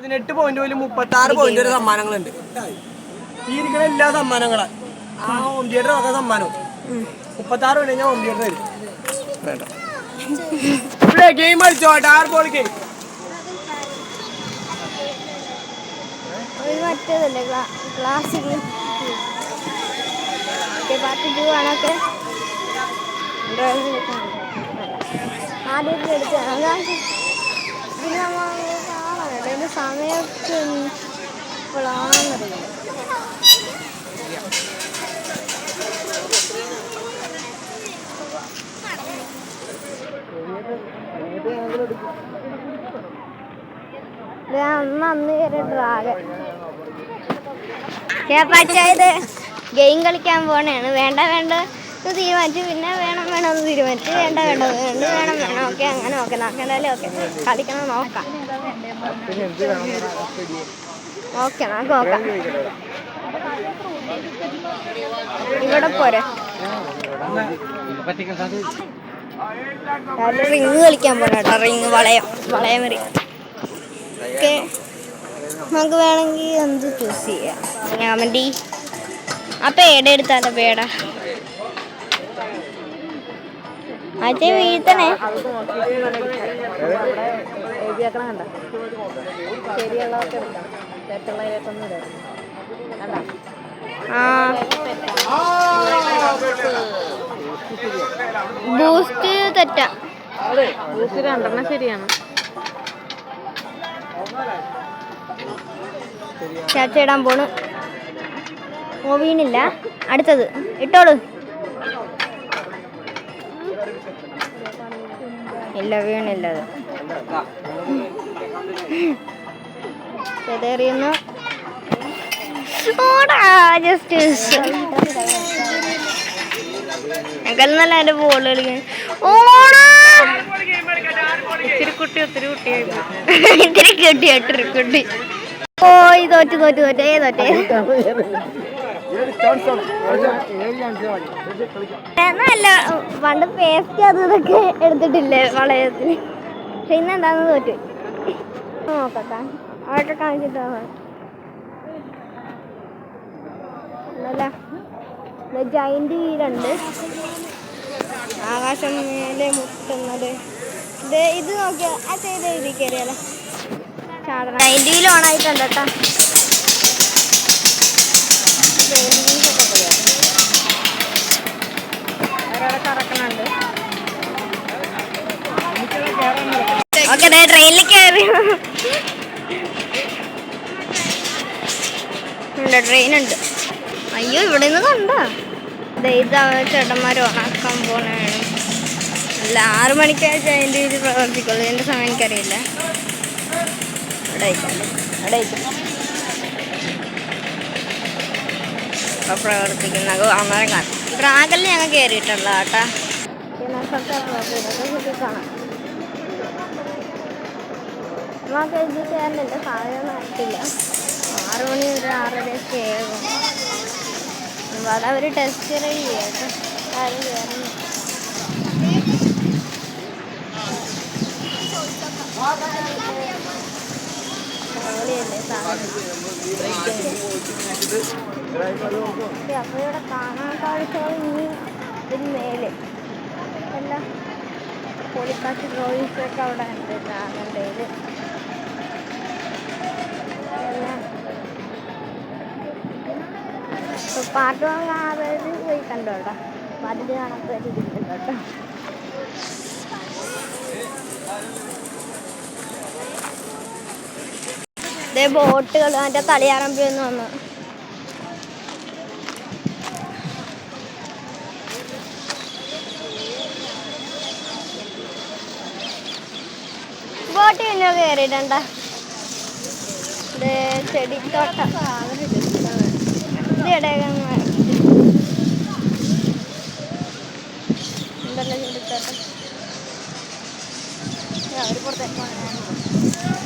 പതിനെട്ട് പോയിന്റ് പോലും മുപ്പത്തി ആറ് പോയിന്റ് വരെ സമ്മാനങ്ങളുണ്ട്. ഈ ഇരിക്കുന്ന എല്ലാ സമ്മാനങ്ങളാ. ആ ഹോം തിയേറ്റർ ഒക്കെ സമ്മാനം. മുപ്പത്തി ആറ് പോയിന്റ് ഹോം തിയേറ്റർ വരും ഇവിടെ ഗെയിം കളിച്ചോ? ആറ് ബോൾ ഗെയിം മറ്റേതല്ലേ ക്ലാസ്സിൽ പാർട്ടി ടു ആണൊക്കെ ആദ്യത്തിൽ എടുത്ത് പിന്നെ അതിന്റെ സമയമൊക്കെ ഇത് ഡ്രാഗൺ പച്ചായത് ഗെയിം കളിക്കാൻ പോണേണ്. വേണ്ട വേണ്ട. എന്ന് തീരുമാനിച്ചു. പിന്നെ വേണം വേണം എന്ന് തീരുമാനിച്ചു. വേണ്ട വേണ്ട. വേണ്ട വേണം വേണം. ഓക്കെ അങ്ങനെ ഓക്കെ. നോക്കണ്ടല്ലേ ഓക്കെ. കളിക്കണം നോക്കാം. ഓക്കെ നമുക്ക് നോക്കാം. ഇവിടെ പോരെ. റിങ് കളിക്കാൻ പോരാട്ടോ റിങ് വളയം വളയം റിങ്. ഓക്കെ. നമുക്ക് വേണമെങ്കിൽ എന്ത് ചൂസ് ചെയ്യാം? ഞാൻ വേണ്ടി. ആ പേട എടുത്താലോ പേട? അച്ഛ വീഴ്ത്തണേ ബൂസ്റ്റ് തെറ്റാ. ബൂസ്റ്റ് രണ്ടെണ്ണം ശരിയാണ് ചാച്ച ഇടാൻ പോണ്. ഓ വീണില്ല. അടുത്തത്. ഇട്ടോളൂ. ഇല്ല വീണില്ല അത്. ചെതേറിയുന്നു ജസ്റ്റ് ഞങ്ങൾ നല്ല എന്റെ ബോൾ കളിക്കുന്നു. ഓടാ. ഇത്തിരി കുട്ടി ഒത്തിരി കുട്ടിയായി ഇത്തിരി കുട്ടി കുട്ടി. ഓ തോറ്റ് തോറ്റ് തോറ്റേ തോറ്റേ എന്നല്ല പണ്ട് പേസ്റ്റ് അത് ഇതൊക്കെ എടുത്തിട്ടില്ലേ വളയത്തിന്. പക്ഷെ ഇന്ന് എന്താന്ന് തോറ്റു. നോക്കട്ടെ. അവിടെ കാണിച്ചിട്ട് ജൈന്റ് വീലുണ്ട് ആകാശം മേലെ മുട്ടുന്നത്. ഇത് ഇത് നോക്കിയാ ആ ചെയ്ത് എഴുതി കയറിയാലോ ചാടണം. ഓണായിട്ടുണ്ട് വീൽ ഉണ്ട്. അയ്യോ ഇവിടെ നിന്ന് കണ്ടോ? ദേ ഇതാ ചേട്ടന്മാർ ഓണാക്കാൻ പോണാണ് അല്ല ആറു മണിക്കാഴ്ച അതിന്റെ ഇത് പ്രവർത്തിക്കുള്ളൂ. എന്റെ സമയം എനിക്കറിയില്ല. ഇവിടെ അയക്കാം ഇവിടെ അയക്കാം പ്രവർത്തിക്കുന്ന കാണാം ഡ്രാഗനിൽ ഞങ്ങൾ കയറിയിട്ടുള്ള കേട്ടാ. കാണാം നമുക്ക് ഇത് ചെയ്യാനില്ല സാധനം നടത്തില്ല ആറ് മണി ഒരു ആറരയൊക്കെ ആകും അവിടെ അവർ ടെസ്റ്റ് ചെയ്യാട്ടോ ആരും കയറുന്നു അടിപൊളിയല്ലേ സാധനം? പക്ഷെ അപ്പൊ ഇവിടെ മേലെ. അവിടെ ഉണ്ട് കാണേണ്ടത് പാട്ട് കാണാതെ പോയി കണ്ടോ കേട്ടോ പാട്ടിൽ കാണാത്ത കേട്ടോ ഇതേ ബോട്ടുകൾ മറ്റേ തളിയാറമ്പിൽ നിന്ന് വന്നു. ബോട്ട് പിന്നെ കയറിയിട്ടുണ്ട് ഇത് ചെടിത്തോട്ടം. ഇത് ഇടയകം എന്തല്ല ചെടിത്തോട്ടം? അവർ പുറത്തേക്ക് പോകാനാണ്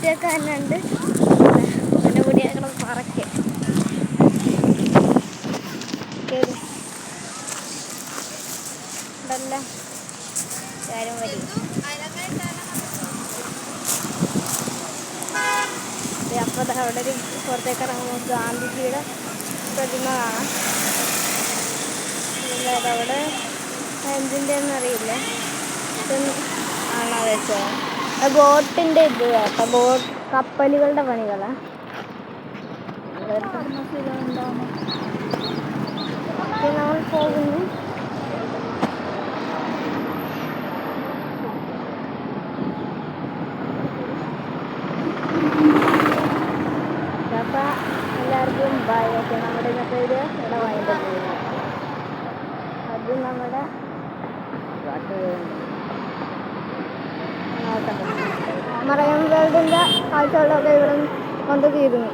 തന്നെ ഉണ്ട് പിന്നെ കുടിയാക്കണം പറക്കെ ഉണ്ടല്ലോ കാര്യം വരും. അപ്പോൾ അവിടെ ഒരു പുറത്തേക്ക് ഇറങ്ങുമ്പോൾ ഗാന്ധിജിയുടെ പ്രതിമ കാണാം. അതവിടെ എന്തിന്റെ എന്നറിയില്ല ഇതൊന്നും ആണോ വെച്ചത് ബോട്ടിന്റെ ഇത് ബോട്ട് കപ്പലുകളുടെ പണികളാ. എല്ലാവർക്കും ബൈ ഓക്കെ നമ്മുടെ ഇന്നത്തെ ഇത് ഇവിടെ വാങ്ങിട്ട് അത് നമ്മുടെ മറയം വേൾഡിന്റെ കാഴ്ചകളൊക്കെ ഇവിടെ കൊണ്ട് തീരുന്നു.